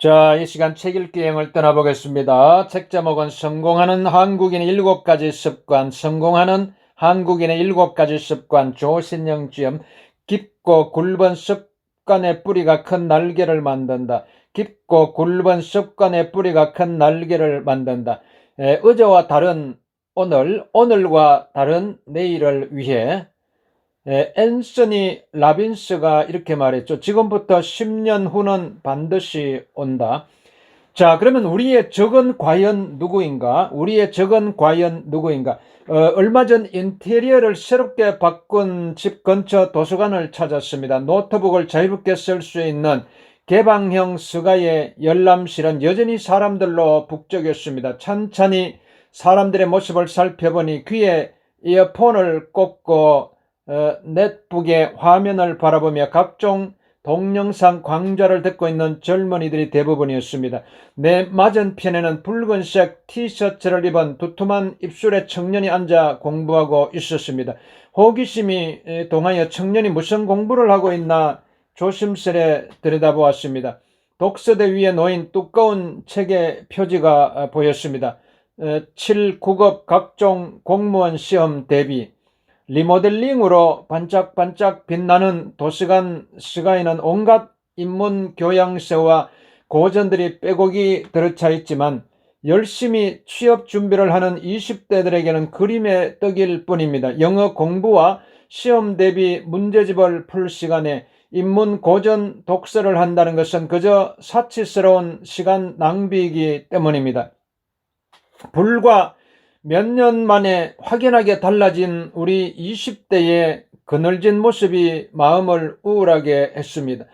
자, 이 시간 책 읽기 여행을 떠나보겠습니다. 책 제목은 성공하는 한국인의 일곱 가지 습관, 성공하는 한국인의 일곱 가지 습관, 조신영 지음, 깊고 굵은 습관의 뿌리가 큰 날개를 만든다. 깊고 굵은 습관의 뿌리가 큰 날개를 만든다. 에, 어제와 다른 오늘, 오늘과 다른 내일을 위해 에, 앤서니 라빈스가 이렇게 말했죠. 지금부터 10년 후는 반드시 온다. 자, 그러면 우리의 적은 과연 누구인가? 우리의 적은 과연 누구인가? 어, 얼마 전 인테리어를 새롭게 바꾼 집 근처 도서관을 찾았습니다. 노트북을 자유롭게 쓸 수 있는 개방형 스가의 열람실은 여전히 사람들로 북적였습니다. 천천히 사람들의 모습을 살펴보니 귀에 이어폰을 꽂고 어, 넷북의 화면을 바라보며 각종 동영상 강좌를 듣고 있는 젊은이들이 대부분이었습니다. 내 맞은편에는 붉은색 티셔츠를 입은 두툼한 입술의 청년이 앉아 공부하고 있었습니다. 호기심이 에, 동하여 청년이 무슨 공부를 하고 있나 조심스레 들여다보았습니다. 독서대 위에 놓인 두꺼운 책의 표지가 어, 보였습니다. 7, 9급 각종 공무원 시험 대비 리모델링으로 반짝반짝 빛나는 도서관 스가에는 온갖 인문 교양서와 고전들이 빼곡이 들어차 있지만 열심히 취업 준비를 하는 20대들에게는 그림의 떡일 뿐입니다. 영어 공부와 시험 대비 문제집을 풀 시간에 인문 고전 독서를 한다는 것은 그저 사치스러운 시간 낭비이기 때문입니다. 불과 몇 년 만에 확연하게 달라진 우리 20대의 그늘진 모습이 마음을 우울하게 했습니다.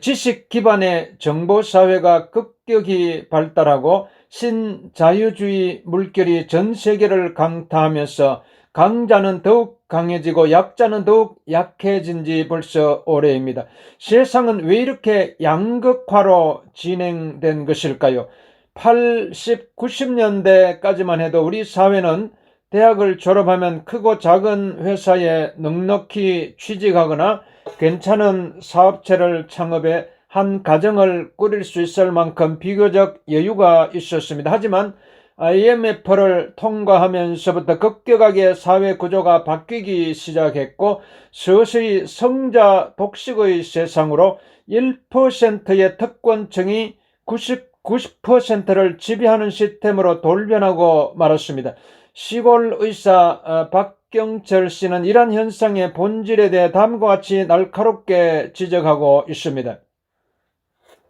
지식 기반의 정보 사회가 급격히 발달하고 신자유주의 물결이 전 세계를 강타하면서 강자는 더욱 강해지고 약자는 더욱 약해진 지 벌써 오래입니다. 세상은 왜 이렇게 양극화로 진행된 것일까요? 80, 90년대까지만 해도 우리 사회는 대학을 졸업하면 크고 작은 회사에 넉넉히 취직하거나 괜찮은 사업체를 창업해 한 가정을 꾸릴 수 있을 만큼 비교적 여유가 있었습니다. 하지만 IMF를 통과하면서부터 급격하게 사회 구조가 바뀌기 시작했고 서서히 성자 독식의 세상으로 1%의 특권층이 90 90%를 지배하는 시스템으로 돌변하고 말았습니다. 시골 의사 어, 박경철 씨는 이러한 현상의 본질에 대해 다음과 같이 날카롭게 지적하고 있습니다.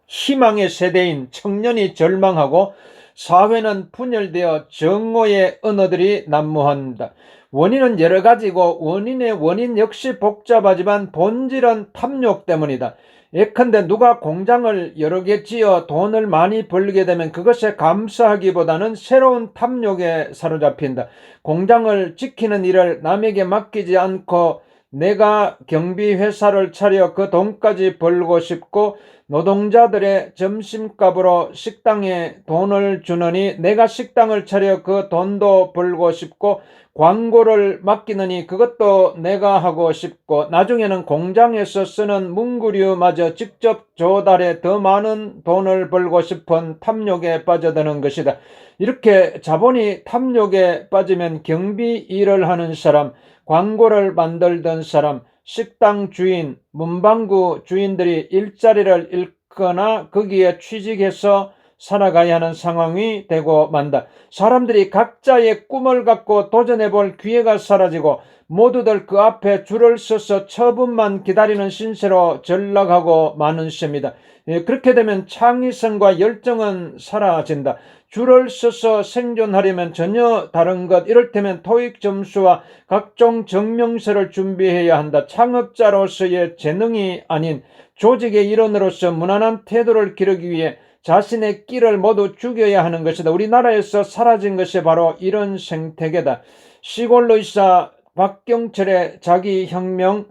희망의 세대인 청년이 절망하고 사회는 분열되어 정오의 언어들이 난무한다. 원인은 여러 가지고 원인의 원인 역시 복잡하지만 본질은 탐욕 때문이다. 예컨대 누가 공장을 여러 개 지어 돈을 많이 벌게 되면 그것에 감사하기보다는 새로운 탐욕에 사로잡힌다. 공장을 지키는 일을 남에게 맡기지 않고 내가 경비회사를 차려 그 돈까지 벌고 싶고 노동자들의 점심값으로 식당에 돈을 주느니 내가 식당을 차려 그 돈도 벌고 싶고 광고를 맡기느니 그것도 내가 하고 싶고 나중에는 공장에서 쓰는 문구류마저 직접 조달해 더 많은 돈을 벌고 싶은 탐욕에 빠져드는 것이다. 이렇게 자본이 탐욕에 빠지면 경비 일을 하는 사람, 광고를 만들던 사람, 식당 주인, 문방구 주인들이 일자리를 잃거나 거기에 취직해서 살아가야 하는 상황이 되고 만다. 사람들이 각자의 꿈을 갖고 도전해 볼 기회가 사라지고 모두들 그 앞에 줄을 서서 처분만 기다리는 신세로 전락하고 마는 셈이다. 예, 그렇게 되면 창의성과 열정은 사라진다. 줄을 서서 생존하려면 전혀 다른 것, 이를테면 토익 점수와 각종 증명서를 준비해야 한다. 창업자로서의 재능이 아닌 조직의 일원으로서 무난한 태도를 기르기 위해 자신의 끼를 모두 죽여야 하는 것이다. 우리나라에서 사라진 것이 바로 이런 생태계다. 시골 의사 박경철의 자기 혁명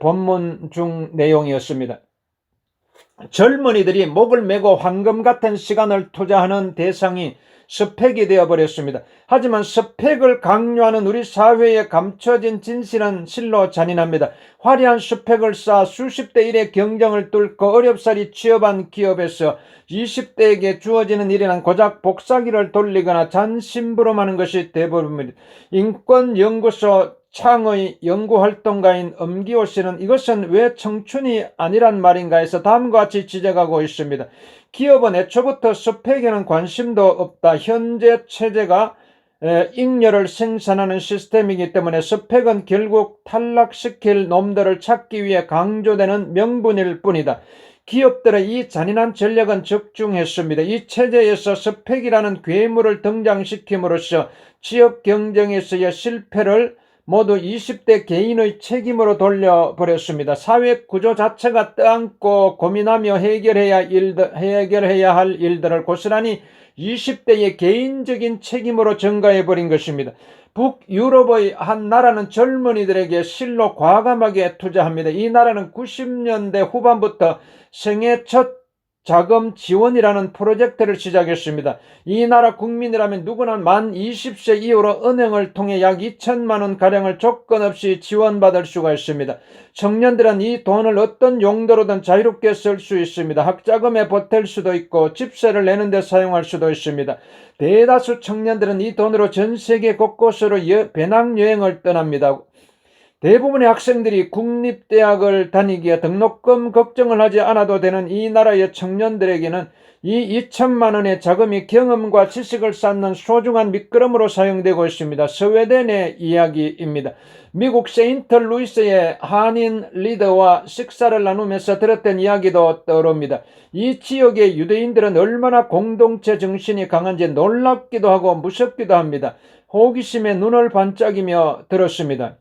본문 중 내용이었습니다. 젊은이들이 목을 메고 황금 같은 시간을 투자하는 대상이 스펙이 되어버렸습니다. 하지만 스펙을 강요하는 우리 사회에 감춰진 진실은 실로 잔인합니다. 화려한 스펙을 쌓아 수십 대 1의 경쟁을 뚫고 어렵사리 취업한 기업에서 20대에게 주어지는 일이란 고작 복사기를 돌리거나 잔심부름하는 것이 대부분입니다. 인권연구소 창의 연구활동가인 엄기호 씨는 이것은 왜 청춘이 아니란 말인가 해서 다음과 같이 지적하고 있습니다. 기업은 애초부터 스펙에는 관심도 없다. 현재 체제가 잉여를 생산하는 시스템이기 때문에 스펙은 결국 탈락시킬 놈들을 찾기 위해 강조되는 명분일 뿐이다. 기업들의 이 잔인한 전략은 적중했습니다. 이 체제에서 스펙이라는 괴물을 등장시킴으로써 취업 경쟁에서의 실패를 모두 20대 개인의 책임으로 돌려버렸습니다. 사회 구조 자체가 떠안고 고민하며 해결해야 일들, 해결해야 할 일들을 고스란히 20대의 개인적인 책임으로 전가해버린 것입니다. 북유럽의 한 나라는 젊은이들에게 실로 과감하게 투자합니다. 이 나라는 90년대 후반부터 생애 첫 자금 지원이라는 프로젝트를 시작했습니다. 이 나라 국민이라면 누구나 만 20세 이후로 은행을 통해 약 2천만 원 가량을 조건 없이 지원받을 수가 있습니다. 청년들은 이 돈을 어떤 용도로든 자유롭게 쓸 수 있습니다. 학자금에 보탤 수도 있고 집세를 내는 데 사용할 수도 있습니다. 대다수 청년들은 이 돈으로 전 세계 곳곳으로 배낭여행을 떠납니다. 대부분의 학생들이 국립대학을 다니기에 등록금 걱정을 하지 않아도 되는 이 나라의 청년들에게는 이 2천만 원의 자금이 경험과 지식을 쌓는 소중한 밑거름으로 사용되고 있습니다. 스웨덴의 이야기입니다. 미국 세인트 루이스의 한인 리더와 식사를 나누면서 들었던 이야기도 떠오릅니다. 이 지역의 유대인들은 얼마나 공동체 정신이 강한지 놀랍기도 하고 무섭기도 합니다. 호기심에 눈을 반짝이며 들었습니다.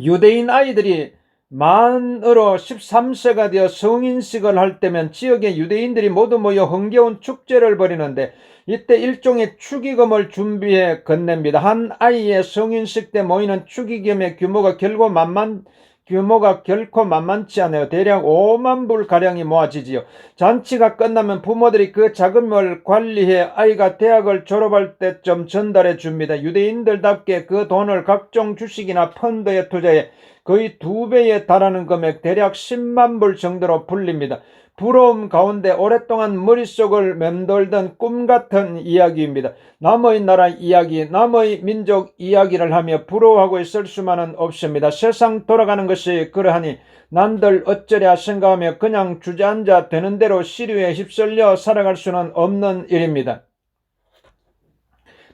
유대인 아이들이 만으로 13세가 되어 성인식을 할 때면 지역의 유대인들이 모두 모여 흥겨운 축제를 벌이는데 이때 일종의 축의금을 준비해 건넵니다. 한 아이의 성인식 때 모이는 축의금의 규모가 결국 만만 규모가 결코 만만치 않아요. 대략 5만 불 가량이 모아지지요. 잔치가 끝나면 부모들이 그 자금을 관리해 아이가 대학을 졸업할 때쯤 전달해 줍니다. 유대인들답게 그 돈을 각종 주식이나 펀드에 투자해 거의 두 배에 달하는 금액 대략 10만 불 정도로 불립니다. 부러움 가운데 오랫동안 머릿속을 맴돌던 꿈 같은 이야기입니다. 남의 나라 이야기, 남의 민족 이야기를 하며 부러워하고 있을 수만은 없습니다. 세상 돌아가는 것이 그러하니 남들 어쩌랴 생각하며 그냥 주저앉아 되는 대로 시류에 휩쓸려 살아갈 수는 없는 일입니다.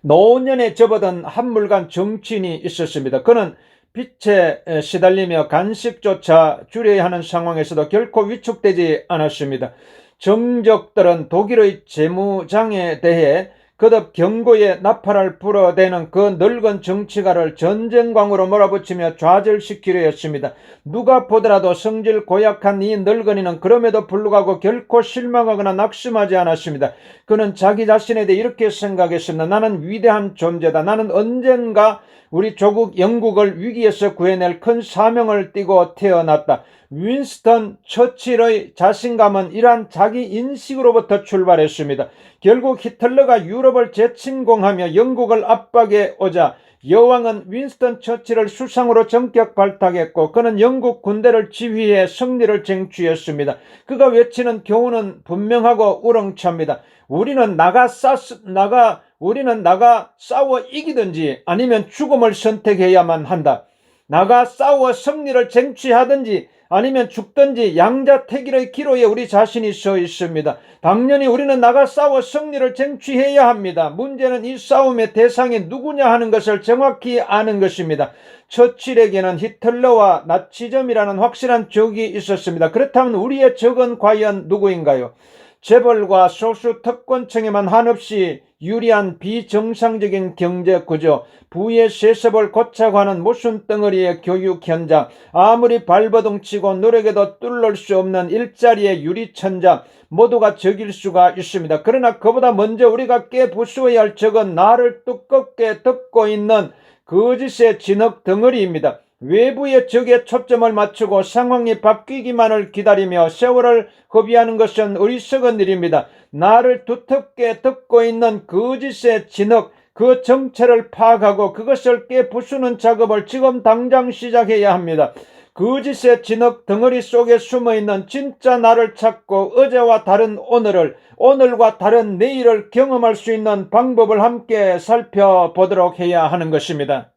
노년에 접어든 한물간 정치인이 있었습니다. 그는 빛에 시달리며 간식조차 줄여야 하는 상황에서도 결코 위축되지 않았습니다. 정적들은 독일의 재무장에 대해 거듭 경고에 나팔을 불어대는 그 늙은 정치가를 전쟁광으로 몰아붙이며 좌절시키려 했습니다. 누가 보더라도 성질 고약한 이 늙은이는 그럼에도 불구하고 결코 실망하거나 낙심하지 않았습니다. 그는 자기 자신에 대해 이렇게 생각했습니다. 나는 위대한 존재다. 나는 언젠가 우리 조국 영국을 위기에서 구해낼 큰 사명을 띠고 태어났다. 윈스턴 처칠의 자신감은 이러한 자기 인식으로부터 출발했습니다. 결국 히틀러가 유럽을 재침공하며 영국을 압박해 오자 여왕은 윈스턴 처칠을 수상으로 전격 발탁했고 그는 영국 군대를 지휘해 승리를 쟁취했습니다. 그가 외치는 교훈은 분명하고 우렁찹니다. 우리는 나가 싸 나가 우리는 나가 싸워 이기든지 아니면 죽음을 선택해야만 한다. 나가 싸워 승리를 쟁취하든지 아니면 죽든지 양자택일의 기로에 우리 자신이 서 있습니다. 당연히 우리는 나가 싸워 승리를 쟁취해야 합니다. 문제는 이 싸움의 대상이 누구냐 하는 것을 정확히 아는 것입니다. 처칠에게는 히틀러와 나치즘이라는 확실한 적이 있었습니다. 그렇다면 우리의 적은 과연 누구인가요? 재벌과 소수 특권층에만 한없이 유리한 비정상적인 경제 구조, 부의 세습을 고차고 하는 무슨 덩어리의 교육 현장, 아무리 발버둥 치고 노력해도 뚫을 수 없는 일자리의 유리천장, 모두가 적일 수가 있습니다. 그러나 그보다 먼저 우리가 깨부수어야 할 적은 나를 두껍게 덮고 있는 거짓의 진흙 덩어리입니다. 외부의 적에 초점을 맞추고 상황이 바뀌기만을 기다리며 세월을 허비하는 것은 어리석은 일입니다. 나를 두텁게 덮고 있는 거짓의 진흙, 그 정체를 파악하고 그것을 깨부수는 작업을 지금 당장 시작해야 합니다. 거짓의 진흙 덩어리 속에 숨어 있는 진짜 나를 찾고 어제와 다른 오늘을, 오늘과 다른 내일을 경험할 수 있는 방법을 함께 살펴보도록 해야 하는 것입니다.